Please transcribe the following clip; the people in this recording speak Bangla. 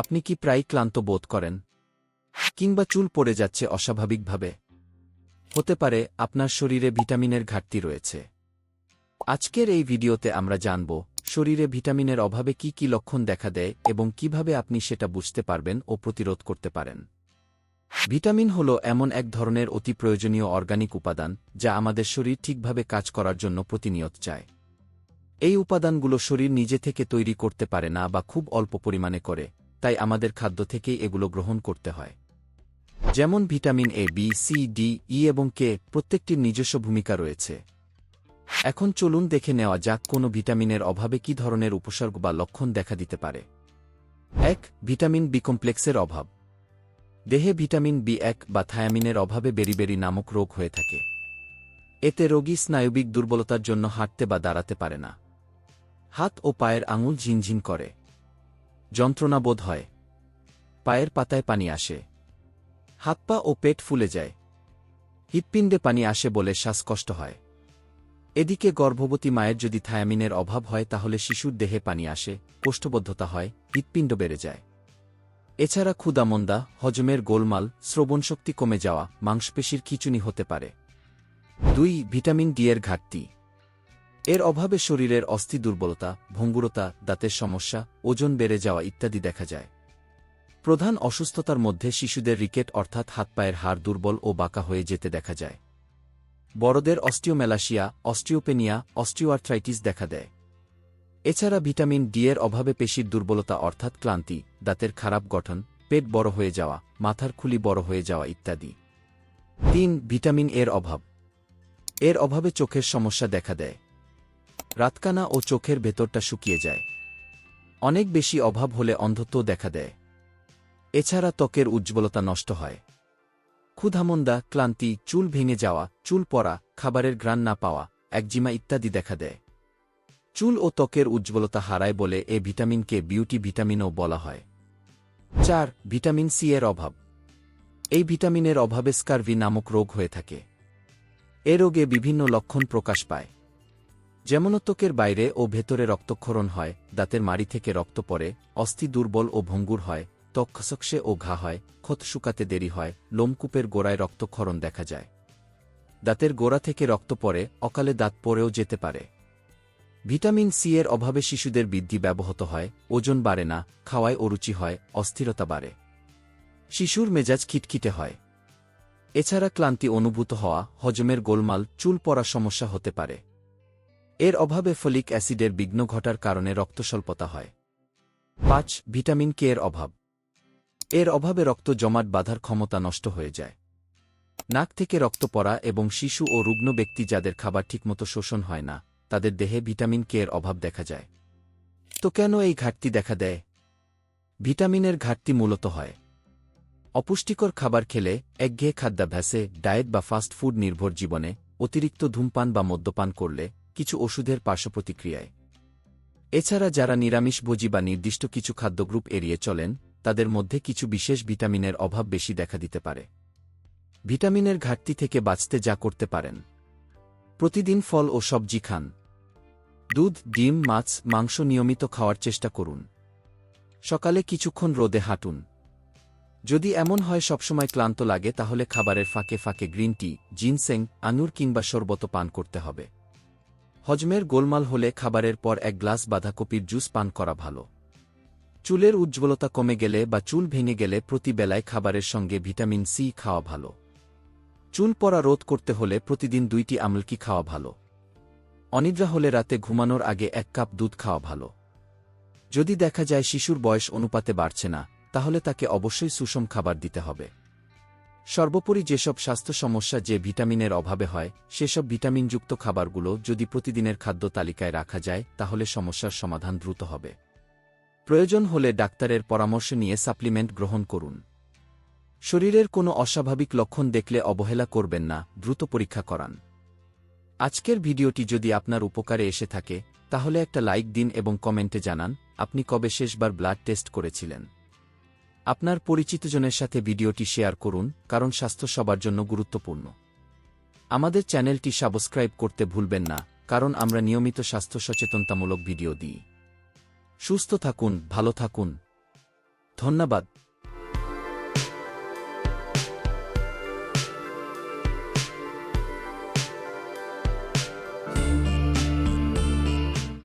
আপনি কি প্রায় ক্লান্ত বোধ করেন? কিংবা চুল পড়ে যাচ্ছে অস্বাভাবিকভাবে? হতে পারে আপনার শরীরে ভিটামিনের ঘাটতি রয়েছে। আজকের এই ভিডিওতে আমরা জানব, শরীরে ভিটামিনের অভাবে কি কি লক্ষণ দেখা দেয় এবং কীভাবে আপনি সেটা বুঝতে পারবেন ও প্রতিরোধ করতে পারেন। ভিটামিন হল এমন এক ধরনের অতি প্রয়োজনীয় অর্গানিক উপাদান যা আমাদের শরীর ঠিকভাবে কাজ করার জন্য প্রতিনিয়ত চায়। এই উপাদানগুলো শরীর নিজে থেকে তৈরি করতে পারে না বা খুব অল্প পরিমাণে করে তাই আমাদের খাদ্য থেকেই এগুলো গ্রহণ করতে হয়। যেমন vitamin A B C D E এবং কে প্রত্যেকটির নিজস্ব ভূমিকা রয়েছে। এখন চলুন দেখে নেওয়া যাক কোনো ভিটামিনের অভাবে কি ধরনের উপসর্গ বা লক্ষণ দেখা দিতে পারে। এক, ভিটামিন বি কমপ্লেক্সের অভাব। দেহে ভিটামিন বি এক বা থায়ামিনের অভাবে বেরিবেরি নামক রোগ হয়ে থাকে। এতে রোগী স্নায়বিক দুর্বলতার জন্য হাঁটতে বা দাঁড়াতে পারে না। হাত ও পায়ের আঙুল ঝিনঝিন করে। যন্ত্রণা বোধ হয়। পায়ের পাতায় পানি আসে। হাত পা ও পেট ফুলে যায়। হৃৎপিণ্ডে পানি আসে বলে শ্বাসকষ্ট হয়। এদিকে গর্ভবতী মায়ের যদি থায়ামিনের অভাব হয় তাহলে শিশুর দেহে পানি আসে, কোষ্ঠবদ্ধতা হয়, হৃৎপিণ্ড বেড়ে যায়। এছাড়া ক্ষুদামন্দা, হজমের গোলমাল, শ্রবণশক্তি কমে যাওয়া, মাংসপেশির খিচুনি হতে পারে। দুই ভিটামিন ডি এর ঘাটতি। এর অভাবে শরীরের অস্থি দুর্বলতা, ভঙ্গুরতা, দাঁতের সমস্যা, ওজন বেড়ে যাওয়া ইত্যাদি দেখা যায়। প্রধান অসুস্থতার মধ্যে শিশুদের রিকেট অর্থাৎ হাত পায়ের হাড় দুর্বল ও বাঁকা হয়ে যেতে দেখা যায়। বড়দের অস্টিওমেলাসিয়া অস্টিওপেনিয়া, অস্টিওআর্থ্রাইটিস দেখা দেয়। এছাড়া ভিটামিন ডি এর অভাবে পেশির দুর্বলতা অর্থাৎ ক্লান্তি, দাঁতের খারাপ গঠন, পেট বড় হয়ে যাওয়া, মাথার খুলি বড় হয়ে যাওয়া ইত্যাদি। তিন, ভিটামিন এর অভাব। এর অভাবে চোখের সমস্যা দেখা দেয়। রাতকানা ও চোখের ভেতরটা শুকিয়ে যায়। অনেক বেশি অভাব হলে অন্ধত্ব দেখা দেয়। এছাড়া ত্বকের উজ্জ্বলতা নষ্ট হয়। ক্ষুধামন্দা, ক্লান্তি, চুল ভেঙে যাওয়া, চুল পড়া, খাবারের গ্রান না পাওয়া, একজিমা ইত্যাদি দেখা দেয়। চুল ও ত্বকের উজ্জ্বলতা হারায় বলে এ ভিটামিনকে বিউটি ভিটামিনও বলা হয়। চার, ভিটামিন সি এর অভাব। এই ভিটামিনের অভাবে স্কারভি নামক রোগ হয়ে থাকে। এ রোগে বিভিন্ন লক্ষণ প্রকাশ পায়। যেমন ত্বকের বাইরে ও ভেতরে রক্তক্ষরণ হয়, দাঁতের মাড়ি থেকে রক্ত পড়ে, অস্থি দুর্বল ও ভঙ্গুর হয়, ত্বক ও ঘা হয় ক্ষত শুকাতে দেরি হয়, লোমকূপের গোড়ায় রক্তক্ষরণ দেখা যায়। দাঁতের গোড়া থেকে রক্ত পড়ে, অকালে দাঁত পড়েও যেতে পারে। ভিটামিন সি এর অভাবে শিশুদের বৃদ্ধি ব্যাবহত হয়, ওজন বাড়ে না, খাওয়ায় অরুচি হয়, অস্থিরতা বাড়ে। শিশুর মেজাজ খিটখিটে হয়। এছাড়া ক্লান্তি অনুভূত হওয়া, হজমের গোলমাল, চুল পড়া সমস্যা হতে পারে। এর অভাবে ফলিক অ্যাসিডের বিঘ্ন ঘটার কারণে রক্তস্বল্পতা হয়। পাঁচ, ভিটামিন কে এর অভাব। এর অভাবে রক্ত জমাট বাঁধার ক্ষমতা নষ্ট হয়ে যায়। নাক থেকে রক্ত পড়া এবং শিশু ও রুগ্ন ব্যক্তি যাদের খাবার ঠিকমতো শোষণ হয় না, তাদের দেহে ভিটামিন কে এর অভাব দেখা যায়। তো কেন এই ঘাটতি দেখা দেয়? ভিটামিনের ঘাটতি মূলত হয়। অপুষ্টিকর খাবার খেলে একঘেয়ে খাদ্যাভ্যাসে, ডায়েট বা ফাস্ট ফুড নির্ভর জীবনে অতিরিক্ত ধূমপান বা মদ্যপান করলে কিছু ওষুধের পার্শ্বপ্রতিক্রিয়ায়। এছাড়া যারা নিরামিষভোজী বা নির্দিষ্ট কিছু খাদ্যগ্রুপ এড়িয়ে চলেন, তাদের মধ্যে কিছু বিশেষ ভিটামিনের অভাব বেশি দেখা দিতে পারে। ভিটামিনের ঘাটতি থেকে বাঁচতে যা করতে পারেন। প্রতিদিন ফল ও সবজি খান। দুধ, ডিম, মাছ, মাংস নিয়মিত খাওয়ার চেষ্টা করুন। সকালে কিছুক্ষণ রোদে হাঁটুন। যদি এমন হয় সবসময় ক্লান্ত লাগে, তাহলে খাবারের ফাঁকে ফাঁকে গ্রিন টি, জিনসেং আনুর কিংবা শরবত পান করতে হবে। হজমের গোলমাল হলে খাবারের পর এক গ্লাস বাঁধাকপির জুস পান করা ভালো। চুলের উজ্জ্বলতা কমে গেলে বা চুল ভেঙে গেলে প্রতি বেলায় খাবারের সঙ্গে ভিটামিন সি খাওয়া ভালো। চুল পড়া রোধ করতে হলে প্রতিদিন দুইটি আমলকি খাওয়া ভালো। অনিদ্রা হলে রাতে ঘুমানোর আগে এক কাপ দুধ খাওয়া ভালো। যদি দেখা যায় শিশুর বয়স অনুপাতে বাড়ছে না, তাহলে তাকে অবশ্যই সুষম খাবার দিতে হবে। সর্বোপরি যেসব স্বাস্থ্য সমস্যা যে ভিটামিনের অভাবে হয়, সেসব ভিটামিনযুক্ত খাবারগুলো যদি প্রতিদিনের খাদ্য তালিকায় রাখা যায়, তাহলে সমস্যার সমাধান দ্রুত হবে। প্রয়োজন হলে ডাক্তারের পরামর্শ নিয়ে সাপ্লিমেন্ট গ্রহণ করুন। শরীরের কোনো অস্বাভাবিক লক্ষণ দেখলে অবহেলা করবেন না, দ্রুত পরীক্ষা করান। আজকের ভিডিওটি যদি আপনার উপকারে এসে থাকে, তাহলে একটা লাইক দিন এবং কমেন্টে জানান, আপনি কবে শেষবার ব্লাড টেস্ট করেছিলেন। আপনার পরিচিতজনের সাথে ভিডিওটি শেয়ার করুন, কারণ স্বাস্থ্য সবার জন্য গুরুত্বপূর্ণ। আমাদের চ্যানেলটি সাবস্ক্রাইব করতে ভুলবেন না, কারণ আমরা নিয়মিত স্বাস্থ্য সচেতনতামূলক ভিডিও দিই। সুস্থ থাকুন, ভালো থাকুন। ধন্যবাদ।